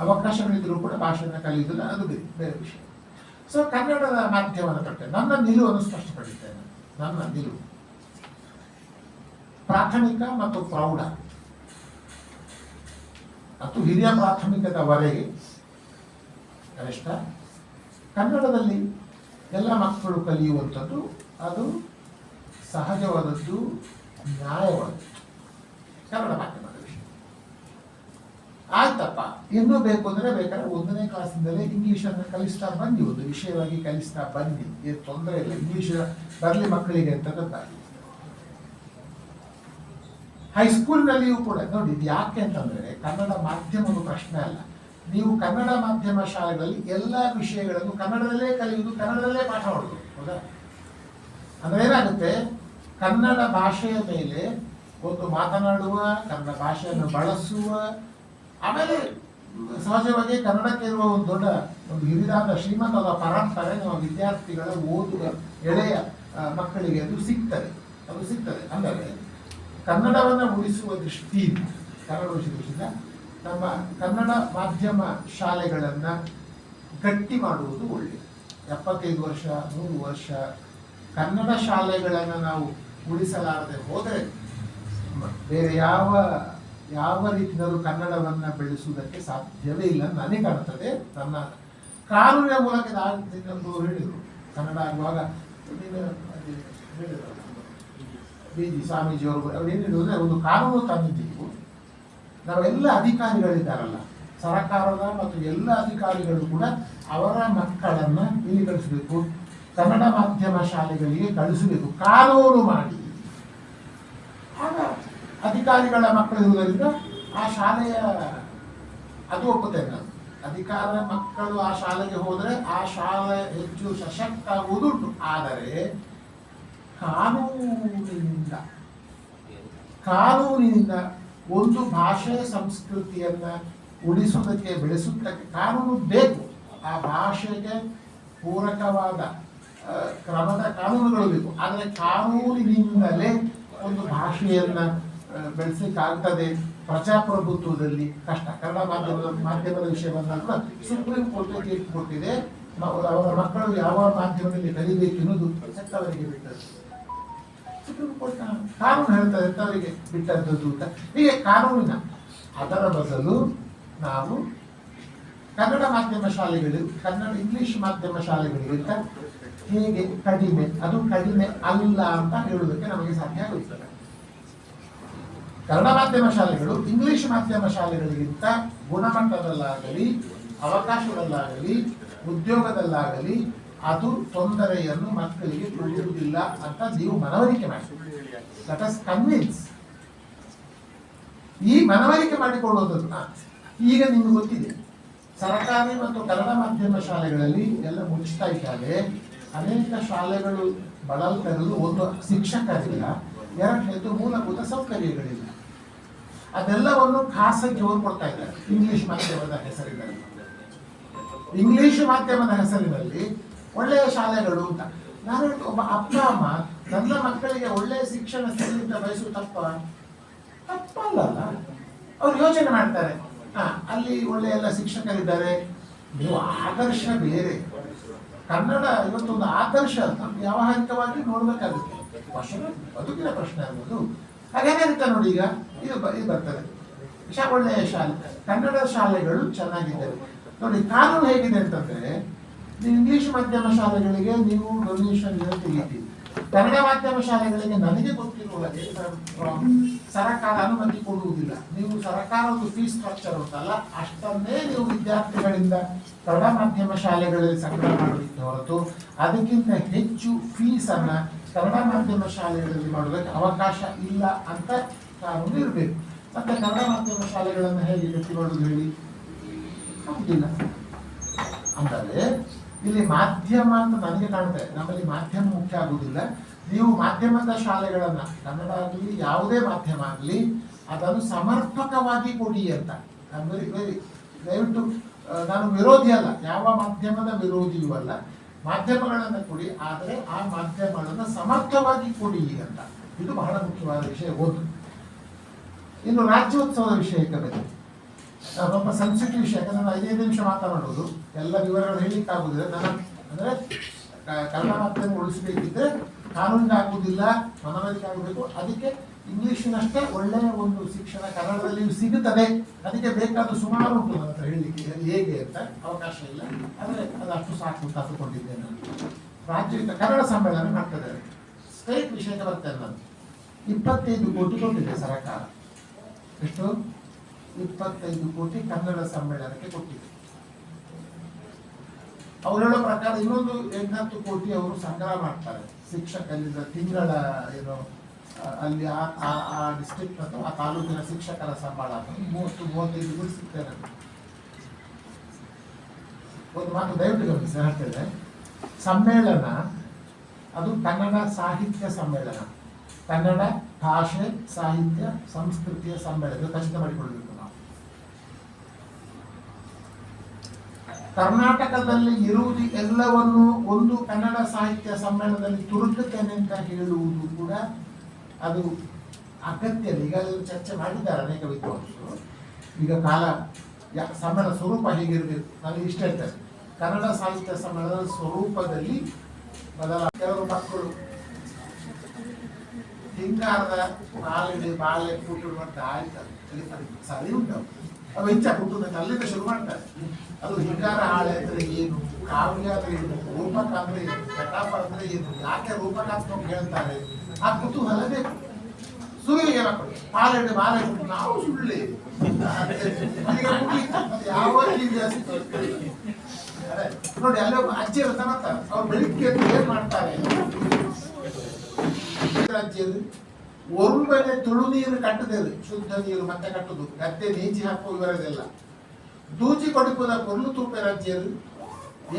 ಅವಕಾಶಗಳಿದ್ರೂ ಕೂಡ ಭಾಷೆಯನ್ನು ಕಲಿಯುವುದಿಲ್ಲ, ಅದು ಬೇರೆ ಬೇರೆ ವಿಷಯ. ಸೊ ಕನ್ನಡದ ಮಾಧ್ಯಮದ ಕಟ್ಟೆ ನನ್ನ ನಿಲುವನ್ನು ಸ್ಪಷ್ಟಪಡಿಸ್ತೇನೆ. ನನ್ನ ನಿಲುವು. ಪ್ರಾಥಮಿಕ ಮತ್ತು ಪ್ರೌಢ. ಮತ್ತು ಹಿರಿಯ ಪ್ರಾಥಮಿಕದವರೆಗೆ ಕನಿಷ್ಠ ಕನ್ನಡದಲ್ಲಿ ಎಲ್ಲ ಮಕ್ಕಳು ಕಲಿಯುವಂಥದ್ದು ಅದು ಸಹಜವಾದದ್ದು, ನ್ಯಾಯವಾದದ್ದು. ಕನ್ನಡ ಮಾಧ್ಯಮದ ವಿಷಯ. ಆಯ್ತಪ್ಪ. ಇನ್ನೂ ಬೇಕು ಅಂದರೆ ಬೇಕಾದ್ರೆ ಒಂದನೇ ಕ್ಲಾಸಿಂದಲೇ ಇಂಗ್ಲಿಷನ್ನು ಕಲಿಸ್ತಾ ಬನ್ನಿ, ಒಂದು ವಿಷಯವಾಗಿ ಕಲಿಸ್ತಾ ಬನ್ನಿ. ಏನು ತೊಂದರೆ ಇಲ್ಲ. ಇಂಗ್ಲಿಷ್ ಬರಲಿ ಮಕ್ಕಳಿಗೆ ಅಂತ ಗೊತ್ತಾಗಲಿ ಹೈಸ್ಕೂಲ್ನಲ್ಲಿಯೂ ಕೂಡ, ನೋಡಿ ಇದು ಯಾಕೆ ಅಂತಂದ್ರೆ ಕನ್ನಡ ಮಾಧ್ಯಮದ ಪ್ರಶ್ನೆ ಅಲ್ಲ. ನೀವು ಕನ್ನಡ ಮಾಧ್ಯಮ ಶಾಲೆಗಳಲ್ಲಿ ಎಲ್ಲ ವಿಷಯಗಳನ್ನು ಕನ್ನಡದಲ್ಲೇ ಕಲಿಯುವುದು, ಕನ್ನಡದಲ್ಲೇ ಪಾಠ ಮಾಡೋದು ಹೌದಾ? ಅಂದ್ರೆ ಏನಾಗುತ್ತೆ? ಕನ್ನಡ ಭಾಷೆಯ ಮೇಲೆ ಒಂದು ಮಾತನಾಡುವ, ಕನ್ನಡ ಭಾಷೆಯನ್ನು ಬಳಸುವ, ಆಮೇಲೆ ಸಹಜವಾಗಿ ಕನ್ನಡಕ್ಕೆ ಇರುವ ಒಂದು ದೊಡ್ಡ, ಒಂದು ಹಿರಿದಾದ ಶ್ರೀಮಂತದ ಪರಂಪರೆ ನಮ್ಮ ವಿದ್ಯಾರ್ಥಿಗಳ ಓದುವ ಎಳೆಯ ಮಕ್ಕಳಿಗೆ ಅದು ಸಿಗ್ತದೆ. ಅದು ಸಿಗ್ತದೆ. ಅಂದರೆ ಕನ್ನಡವನ್ನು ಉಳಿಸುವ ದೃಷ್ಟಿಯಿಂದ ಕನ್ನಡ ನಮ್ಮ ಕನ್ನಡ ಮಾಧ್ಯಮ ಶಾಲೆಗಳನ್ನು ಗಟ್ಟಿ ಮಾಡುವುದು ಒಳ್ಳೆಯದು ಎಪ್ಪತ್ತೈದು ವರ್ಷ, ನೂರು ವರ್ಷ ಕನ್ನಡ ಶಾಲೆಗಳನ್ನು ನಾವು ಉಳಿಸಲಾರದೆ ಹೋದರೆ ಬೇರೆ ಯಾವ ಯಾವ ರೀತಿಯಲ್ಲೂ ಕನ್ನಡವನ್ನು ಬೆಳೆಸುವುದಕ್ಕೆ ಸಾಧ್ಯವೇ ಇಲ್ಲ ನನಗೆ ಕಾಣ್ತದೆ. ನನ್ನ ಕಾನೂನಿನ ಮೂಲಕ ಇದಾಗ್ತಿದ್ದು ಹೇಳಿದರು. ಕನ್ನಡ ಆಗುವಾಗ ನೀನು ಹೇಳಿದ್ರು. ಬಿ ಜಿ ಸ್ವಾಮೀಜಿಯವರು ಅವ್ರು ಏನು ಹೇಳಿದ್ರು ಒಂದು ಕಾನೂನು ತಂದಿದ್ದೀವಿ. ನಾವೆಲ್ಲ ಅಧಿಕಾರಿಗಳಿದ್ದಾರಲ್ಲ, ಸರ್ಕಾರದ ಮತ್ತು ಎಲ್ಲ ಅಧಿಕಾರಿಗಳು ಕೂಡ ಅವರ ಮಕ್ಕಳನ್ನು ಇಲ್ಲಿ ಕಳಿಸಬೇಕು, ಕನ್ನಡ ಮಾಧ್ಯಮ ಶಾಲೆಗಳಿಗೆ ಕಳಿಸಬೇಕು, ಕಾನೂನು ಮಾಡಿ. ಆಗ ಅಧಿಕಾರಿಗಳ ಮಕ್ಕಳಿರುವುದರಿಂದ ಆ ಶಾಲೆಯ ಅದು ಒಪ್ಪುತ್ತೇನೆ ನಾನು ಅಧಿಕಾರ ಮಕ್ಕಳು ಆ ಶಾಲೆಗೆ ಹೋದರೆ ಆ ಶಾಲೆ ಹೆಚ್ಚು ಸಶಕ್ತ ಆಗುವುದುಂಟು ಆದರೆ ಕಾನೂನಿನಿಂದ ಕಾನೂನಿನಿಂದ ಒಂದು ಭಾಷೆ ಸಂಸ್ಕೃತಿಯನ್ನ ಉಳಿಸುವುದಕ್ಕೆ ಬೆಳೆಸುವುದಕ್ಕೆ ಕಾನೂನು ಬೇಕು. ಆ ಭಾಷೆಗೆ ಪೂರಕವಾದ ಕ್ರಮದ ಕಾನೂನುಗಳು ಬೇಕು. ಆದರೆ ಕಾನೂನಿನಿಂದಲೇ ಒಂದು ಭಾಷೆಯನ್ನ ಬೆಳೆಸಲಿಕ್ಕಾಗ್ತದೆ ಪ್ರಜಾಪ್ರಭುತ್ವದಲ್ಲಿ ಕಷ್ಟ. ಕನ್ನಡ ಮಾಧ್ಯಮದ ಮಾಧ್ಯಮದ ವಿಷಯವನ್ನು ಕೂಡ ಸುಪ್ರೀಂ ಕೋರ್ಟ್ ತೀರ್ಪು ಕೊಟ್ಟಿದೆ. ಅವರ ಮಕ್ಕಳು ಯಾವ ಮಾಧ್ಯಮದಲ್ಲಿ ಕಲಿಬೇಕು ಎನ್ನುವುದು ಬಿಟ್ಟದ್ದು. ಸುಪ್ರೀಂ ಕಾನೂನು ಹೇಳ್ತಾರೆ ಅವರಿಗೆ ಬಿಟ್ಟದ್ದು ಅಂತ. ಹೀಗೆ ಕಾನೂನಿನ ಅದರ ಬದಲು ನಾವು ಕನ್ನಡ ಮಾಧ್ಯಮ ಶಾಲೆಗಳು, ಕನ್ನಡ, ಇಂಗ್ಲಿಷ್ ಮಾಧ್ಯಮ ಶಾಲೆಗಳಿಗಿಂತ ಹೇಗೆ ಕಡಿಮೆ. ಅದು ಕಡಿಮೆ ಅಲ್ಲ ಅಂತ ಹೇಳುವುದಕ್ಕೆ ನಮಗೆ ಸಾಧ್ಯ ಆಗುತ್ತದೆ. ಕನ್ನಡ ಮಾಧ್ಯಮ ಶಾಲೆಗಳು, ಇಂಗ್ಲಿಷ್ ಮಾಧ್ಯಮ ಶಾಲೆಗಳಿಗಿಂತ ಗುಣಮಟ್ಟದಲ್ಲಾಗಲಿ ಅವಕಾಶದಲ್ಲಾಗಲಿ ಉದ್ಯೋಗದಲ್ಲಾಗಲಿ ಅದು ತೊಂದರೆಯನ್ನು ಮಕ್ಕಳಿಗೆ ಕೊಡುವುದಿಲ್ಲ ಅಂತ ನೀವು ಮನವರಿಕೆ ಮಾಡಿ. ಕನ್ವಿನ್ಸ್ ಈ ಮನವರಿಕೆ ಮಾಡಿಕೊಳ್ಳೋದನ್ನ ಈಗ ನಿಮ್ಗೆ ಗೊತ್ತಿದೆ. ಸರ್ಕಾರಿ ಮತ್ತು ಕನ್ನಡ ಮಾಧ್ಯಮ ಶಾಲೆಗಳಲ್ಲಿ ಎಲ್ಲ ಮುಚ್ಚುತ್ತಾ ಇದ್ದಾರೆ. ಅನೇಕ ಶಾಲೆಗಳು ಬಳಲ್ತಾ ಇರೋದು ಒಂದು ಶಿಕ್ಷಕರಿಲ್ಲ ಎರಡನೇದು ಮೂಲಭೂತ ಸೌಕರ್ಯಗಳಿಲ್ಲ. ಅದೆಲ್ಲವನ್ನು ಖಾಸಗಿಯವರು ಕೊಡ್ತಾ ಇದ್ದಾರೆ. ಇಂಗ್ಲಿಷ್ ಮಾಧ್ಯಮದ ಹೆಸರಿನಲ್ಲಿ. ಇಂಗ್ಲಿಷ್ ಮಾಧ್ಯಮದ ಹೆಸರಿನಲ್ಲಿ ಒಳ್ಳೆಯ ಶಾಲೆಗಳು ಅಂತ. ನಾನು ಒಬ್ಬ ಅಪ್ಪ, ಅಮ್ಮ ನನ್ನ ಮಕ್ಕಳಿಗೆ ಒಳ್ಳೆಯ ಶಿಕ್ಷಣ ಸಿಗಲಿಕ್ಕೆ ಬಯಸುವುದು ತಪ್ಪ? ತಪ್ಪಲ್ಲ ಅವ್ರು ಯೋಚನೆ ಮಾಡ್ತಾರೆ. ಹಾ, ಅಲ್ಲಿ ಒಳ್ಳೆ ಎಲ್ಲ ಶಿಕ್ಷಕರಿದ್ದಾರೆ. ನೀವು ಆದರ್ಶ ಬೇರೆ. ಕನ್ನಡ ಇವತ್ತೊಂದು ಆದರ್ಶ ಅಂತ ವ್ಯಾವಹಾರಿಕವಾಗಿ ನೋಡ್ಬೇಕಾಗುತ್ತೆ. ಬದುಕಿನ ಪ್ರಶ್ನೆ ಅನ್ನೋದು ಹಾಗೇನಾಗುತ್ತೆ ನೋಡಿ ಈಗ, ಇದು ಇದು ಬರ್ತದೆ. ಒಳ್ಳೆಯ ಶಾಲೆ. ಕನ್ನಡ ಶಾಲೆಗಳು ಚೆನ್ನಾಗಿದ್ದಾವೆ. ನೋಡಿ, ಕಾನೂನು ಹೇಗಿದೆ ಅಂತಂದ್ರೆ ಇಂಗ್ಲಿಷ್ ಮಾಧ್ಯಮ ಶಾಲೆಗಳಿಗೆ ನೀವು ಡೊನೇಷನ್ ತೆಗಿತೀವಿ ಕನ್ನಡ ಮಾಧ್ಯಮ ಶಾಲೆಗಳಿಗೆ ನನಗೆ ಗೊತ್ತಿರುವ ಹಾಗೆ ಸರಕಾರ ಅನುಮತಿ ಕೊಡುವುದಿಲ್ಲ. ನೀವು ಸರ್ಕಾರ ಒಂದು ಫೀಸ್ ಸ್ಟ್ರಕ್ಚರ್ ಉಂಟಲ್ಲ, ಅಷ್ಟನ್ನೇ ನೀವು ವಿದ್ಯಾರ್ಥಿಗಳಿಂದ ಕನ್ನಡ ಮಾಧ್ಯಮ ಶಾಲೆಗಳಲ್ಲಿ ಸಂಗ್ರಹ ಮಾಡಲಿಕ್ಕೆ ಹೊರತು ಅದಕ್ಕಿಂತ ಹೆಚ್ಚು ಫೀಸ್ ಅನ್ನ ಕನ್ನಡ ಮಾಧ್ಯಮ ಶಾಲೆಗಳಲ್ಲಿ ಮಾಡೋದಕ್ಕೆ ಅವಕಾಶ ಇಲ್ಲ ಅಂತ ಕಾನೂನು ಇರಬೇಕು. ಮತ್ತೆ ಕನ್ನಡ ಮಾಧ್ಯಮ ಶಾಲೆಗಳನ್ನು ಹೇಗೆ ಗಟ್ಟಿ ಮಾಡೋದು ಹೇಳಿ? ಆಗುದಿಲ್ಲ ಅಂದರೆ ಇಲ್ಲಿ ಮಾಧ್ಯಮ ಅಂತ ನನಗೆ ಕಾಣುತ್ತೆ. ನಮ್ಮಲ್ಲಿ ಮಾಧ್ಯಮ ಮುಖ್ಯ ಆಗುವುದಿಲ್ಲ. ನೀವು ಮಾಧ್ಯಮದ ಶಾಲೆಗಳನ್ನ, ಕನ್ನಡ ಆಗಲಿ, ಯಾವುದೇ ಮಾಧ್ಯಮ ಆಗಲಿ, ಅದನ್ನು ಸಮರ್ಪಕವಾಗಿ ಕೊಡಿ ಅಂತ. ವೆರಿ ವೆರಿ ದಯವಿಟ್ಟು ನಾನು ವಿರೋಧಿ ಅಲ್ಲ. ಯಾವ ಮಾಧ್ಯಮದ ವಿರೋಧಿಯೂ ಅಲ್ಲ. ಮಾಧ್ಯಮಗಳನ್ನು ಕೊಡಿ, ಆದರೆ ಆ ಮಾಧ್ಯಮಗಳನ್ನು ಸಮರ್ಥವಾಗಿ ಕೊಡಿ ಅಂತ. ಇದು ಬಹಳ ಮುಖ್ಯವಾದ ವಿಷಯ. ಓದು. ಇನ್ನು ರಾಜ್ಯೋತ್ಸವದ ವಿಷಯಕ್ಕೆ ಬಂದು ಸ್ವಲ್ಪ ಸೆನ್ಸಿಟಿವ್ ವಿಷಯ, ಯಾಕಂದ್ರೆ ನಾನು ಐದೈದು ನಿಮಿಷ ಮಾತಾಡೋದು ಎಲ್ಲ ವಿವರಗಳು ಹೇಳಲಿಕ್ಕೆ ಆಗುದಿಲ್ಲ. ನನ್ನ ಅಂದ್ರೆ ಕನ್ನಡ ಮಾಧ್ಯಮ ಉಳಿಸಬೇಕಿದ್ರೆ ಕಾನೂನಿಗೆ ಆಗುವುದಿಲ್ಲ ಮನವರಿಕೆ ಆಗಬೇಕು. ಅದಕ್ಕೆ ಇಂಗ್ಲಿಷಿನಷ್ಟೇ ಒಳ್ಳೆಯ ಒಂದು ಶಿಕ್ಷಣ ಕನ್ನಡದಲ್ಲಿ ಸಿಗುತ್ತದೆ. ಅದಕ್ಕೆ ಬೇಕಾದ ಸುಮಾರು ಉಂಟು ನನ್ನ ಹತ್ರ ಹೇಳಲಿಕ್ಕೆ. ಹೇಗೆ ಅಂತ ಅವಕಾಶ ಇಲ್ಲ. ಆದರೆ ಅದು ಅಷ್ಟು ಸಾಕು ಅಂತ ನಾನು. ರಾಜ್ಯ ಕನ್ನಡ ಸಮ್ಮೇಳನ ಮಾಡ್ತಿದ್ದಾರೆ ಸ್ಟೇಟ್ ವಿಷಯಕ್ಕೆ ಬರ್ತೇನೆ ನಾನು. ಇಪ್ಪತ್ತೈದು ಕೋಟಿ ಕೊಟ್ಟಿದೆ ಸರ್ಕಾರ. ಎಷ್ಟು? ಇಪ್ಪತ್ತೈದು ಕೋಟಿ ಕನ್ನಡ ಸಮ್ಮೇಳನಕ್ಕೆ ಕೊಟ್ಟಿದೆ. ಅವರ ಪ್ರಕಾರ ಇನ್ನೊಂದು ಎಂಟತ್ತು ಕೋಟಿ ಅವರು ಸಂಗ್ರಹ ಮಾಡ್ತಾರೆ. ಶಿಕ್ಷಕರಿಂದ ತಿಂಗಳ ಏನು ಅಲ್ಲಿ ಆ ಡಿಸ್ಟ್ರಿಕ್ಟ್ ಅಥವಾ ಆ ತಾಲೂಕಿನ ಶಿಕ್ಷಕರ ಸಂಬಳ ಮೂವತ್ತು, ಮೂವತ್ತೈದು ಗುರು ಸಿಗ್ತಾರೆ ಒಂದು ಮಾತು ದಯವಿಟ್ಟು ಗಮನಿಸಿ ಹೇಳ್ತೇನೆ. ಸಮ್ಮೇಳನ, ಅದು ಕನ್ನಡ ಸಾಹಿತ್ಯ ಸಮ್ಮೇಳನ. ಕನ್ನಡ ಭಾಷೆ ಸಾಹಿತ್ಯ ಸಂಸ್ಕೃತಿಯ ಸಮ್ಮೇಳನ ಖಚಿತ ಮಾಡಿಕೊಳ್ಬೇಕು ನಾವು ಕರ್ನಾಟಕದಲ್ಲಿ ಇರುವುದು ಎಲ್ಲವನ್ನು ಒಂದು ಕನ್ನಡ ಸಾಹಿತ್ಯ ಸಮ್ಮೇಳನದಲ್ಲಿ ತುರುಕುತ್ತೇನೆ ಅಂತ ಹೇಳುವುದು ಕೂಡ ಅದು ಅಗತ್ಯ. ಈಗ ಚರ್ಚೆ ಮಾಡಿದ್ದಾರೆ ಅನೇಕ ವಿದ್ವಾಂಸರು. ಈಗ ಕಾಲ ಸಮ್ಮೇಳನ ಸ್ವರೂಪ ಹೇಗಿರಬೇಕು? ನಾನು ಇಷ್ಟ ಹೇಳ್ತೇನೆ. ಕನ್ನಡ ಸಾಹಿತ್ಯ ಸಮ್ಮೇಳನದ ಸ್ವರೂಪದಲ್ಲಿ ಬದಲ ಕೆಲವು ಮಕ್ಕಳು ಹಿಂಗಾರದ ಕಾಲಿಡಿ ಬಾಳೆ ಕೂಟ ಆಯ್ತು ಸರಿ ಉಂಟು. ಅವು ಹೆಚ್ಚ ಕುಟುಂಬ ಅಲ್ಲಿಂದ ಶುರು ಮಾಡ್ತಾರೆ. ಅದು ಹಿಂಗಾರ ಹಾಳೆ ಅಂದ್ರೆ ಏನು? ಕಾವ್ಯ ಅಂದ್ರೆ ಏನು? ರೂಪಕ ಅಂದ್ರೆ ಕಟಾಪ ಅಂದ್ರೆ ಏನು? ಯಾಕೆ ರೂಪಕ ಅಂತ ನಮ್ಗೆ ಹೇಳ್ತಾರೆ? ಆ ಕುತೂಹಲ ಬೇಕು. ಸುಳ್ಳಿಗೆ ಏನಪ್ಪ ಹಾಲೆಡೆ ಬಾಳೆ ಕೊಟ್ಟು ನಾವು ಸುಳ್ಳಿ. ಅದು ಯಾವ ಅದೇ, ನೋಡಿ ಅಲ್ಲಿ ಒಬ್ಬ ಅಜ್ಜಿ ಇರ್ತಾನೆ ಅಂತ ಅವ್ರು ಬೆಳಿಗ್ಗೆ ಏನ್ ಮಾಡ್ತಾರೆ? ರಾಜ್ಯರು ಒಮ್ಮನೆ ತುಳು ನೀರು ಕಟ್ಟದೇ ಶುದ್ಧ ನೀರು, ಮತ್ತೆ ಕಟ್ಟುದು. ಗದ್ದೆ ನೀಚಿ ಹಾಕುವ ಇವರದೆಲ್ಲ ದೂಚಿ ಕೊಡುಪುದ ಕೊರ್ಲು ತೂಪೆ ರಾಜ್ಯರು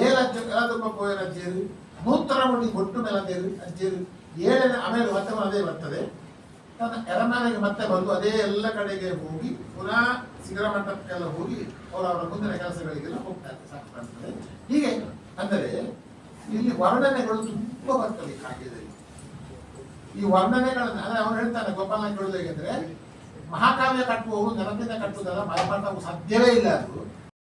ಏಲಜ್ಜು ಕಲದುಪ್ಪ ಪೋಯ ರಾಜ್ಯರು ನೂತರ ಮುಡಿ ಗೊಟ್ಟು ಮೆಲದೇರು ಅಜ್ಜರು ಏಳನೇ ಆಮೇಲೆ ಮತ್ತೆ ಅದೇ ಬರ್ತದೆ. ತನ್ನ ಎರಡನೇಗೆ ಮತ್ತೆ ಬಂದು ಅದೇ ಎಲ್ಲ ಕಡೆಗೆ ಹೋಗಿ ಪುನಃ ಸಿಗರ ಮಂಟಪಕ್ಕೆಲ್ಲ ಹೋಗಿ ಅವರು ಅವರ ಮುಂದಿನ ಕೆಲಸಗಳಿಗೆಲ್ಲ ಹೋಗ್ತಾರೆ ಸಾಕು ಹೀಗೆ, ಅಂದರೆ ಇಲ್ಲಿ ವರ್ಣನೆಗಳು ತುಂಬಾ ಈ ಕಾವ್ಯದಲ್ಲಿ ಈ ವರ್ಣನೆಗಳನ್ನ, ಅಂದ್ರೆ ಅವ್ರು ಹೇಳ್ತಾರೆ ಗೋಪಾಲ ಹೇಳುವುದು ಹೇಗೆಂದ್ರೆ, ಮಹಾಕಾವ್ಯ ಕಟ್ಟುವವರು ನೆನಪಿಂದ ಕಟ್ಟುವುದಲ್ಲ ಭಯಪಡವು ಸಾಧ್ಯವೇ ಇಲ್ಲ ಅದು.